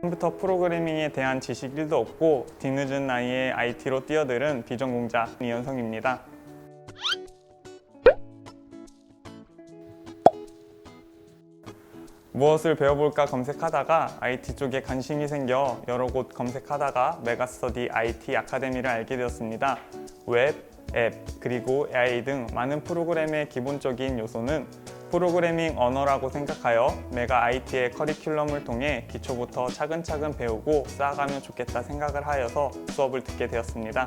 컴퓨터 프로그래밍에 대한 지식 1도 없고 뒤늦은 나이에 IT로 뛰어들은 비전공자 이현성입니다. 무엇을 배워볼까 검색하다가 IT 쪽에 관심이 생겨 여러 곳 검색하다가 메가스터디 IT 아카데미를 알게 되었습니다. 웹, 앱, 그리고 AI 등 많은 프로그램의 기본적인 요소는 프로그래밍 언어라고 생각하여 메가 IT의 커리큘럼을 통해 기초부터 차근차근 배우고 쌓아가면 좋겠다 생각을 하여서 수업을 듣게 되었습니다.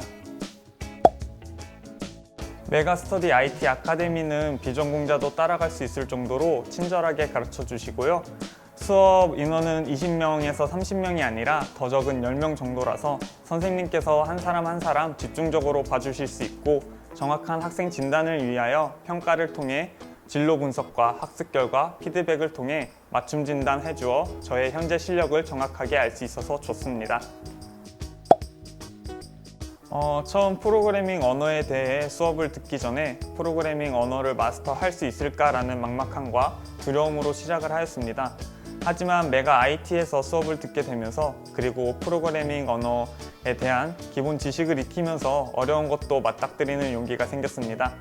메가스터디 IT 아카데미는 비전공자도 따라갈 수 있을 정도로 친절하게 가르쳐 주시고요. 수업 인원은 20명에서 30명이 아니라 더 적은 10명 정도라서 선생님께서 한 사람 한 사람 집중적으로 봐주실 수 있고 정확한 학생 진단을 위하여 평가를 통해 진로 분석과 학습 결과, 피드백을 통해 맞춤 진단 해주어 저의 현재 실력을 정확하게 알 수 있어서 좋습니다. 어, 처음 프로그래밍 언어에 대해 수업을 듣기 전에 프로그래밍 언어를 마스터할 수 있을까라는 막막함과 두려움으로 시작을 하였습니다. 하지만 메가 IT에서 수업을 듣게 되면서 그리고 프로그래밍 언어에 대한 기본 지식을 익히면서 어려운 것도 맞닥뜨리는 용기가 생겼습니다.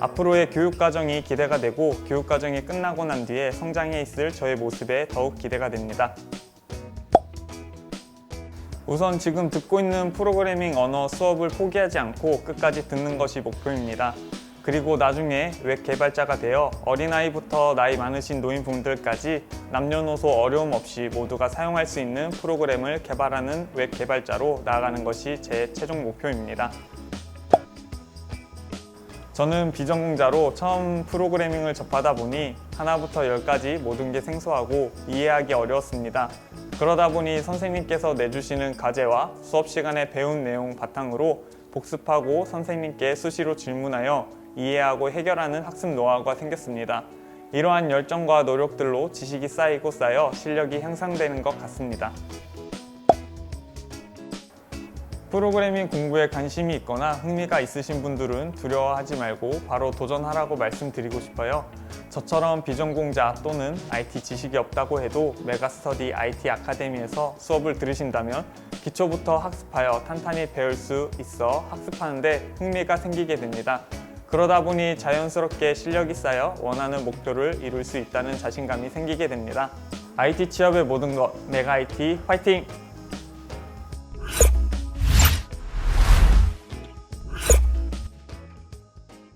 앞으로의 교육 과정이 기대가 되고 교육 과정이 끝나고 난 뒤에 성장해 있을 저의 모습에 더욱 기대가 됩니다. 우선 지금 듣고 있는 프로그래밍 언어 수업을 포기하지 않고 끝까지 듣는 것이 목표입니다. 그리고 나중에 웹 개발자가 되어 어린아이부터 나이 많으신 노인분들까지 남녀노소 어려움 없이 모두가 사용할 수 있는 프로그램을 개발하는 웹 개발자로 나아가는 것이 제 최종 목표입니다. 저는 비전공자로 처음 프로그래밍을 접하다 보니 하나부터 열까지 모든 게 생소하고 이해하기 어려웠습니다. 그러다 보니 선생님께서 내주시는 과제와 수업 시간에 배운 내용 바탕으로 복습하고 선생님께 수시로 질문하여 이해하고 해결하는 학습 노하우가 생겼습니다. 이러한 열정과 노력들로 지식이 쌓이고 쌓여 실력이 향상되는 것 같습니다. 프로그래밍 공부에 관심이 있거나 흥미가 있으신 분들은 두려워하지 말고 바로 도전하라고 말씀드리고 싶어요. 저처럼 비전공자 또는 IT 지식이 없다고 해도 메가스터디 IT 아카데미에서 수업을 들으신다면 기초부터 학습하여 탄탄히 배울 수 있어 학습하는데 흥미가 생기게 됩니다. 그러다 보니 자연스럽게 실력이 쌓여 원하는 목표를 이룰 수 있다는 자신감이 생기게 됩니다. IT 취업의 모든 것, 메가 IT 화이팅!